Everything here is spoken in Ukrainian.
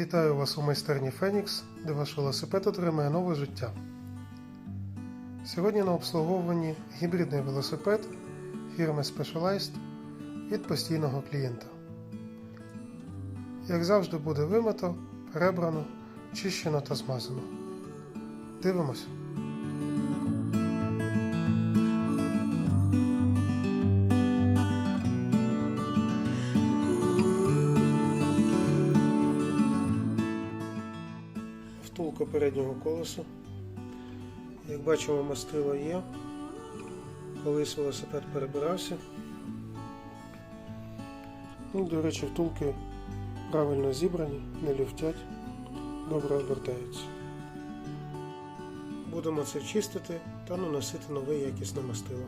Вітаю вас у майстерні Фенікс, де ваш велосипед отримає нове життя. Сьогодні на обслуговуванні гібридний велосипед фірми Specialized від постійного клієнта. Як завжди буде вимито, перебрано, чищено та змазано. Дивимось. Втулка переднього колесу. Як бачимо, мастило є. Колись велосипед перебирався. Ну, до речі, втулки правильно зібрані, не люфтять, добре обертаються. Будемо це чистити та наносити нове якісне мастило.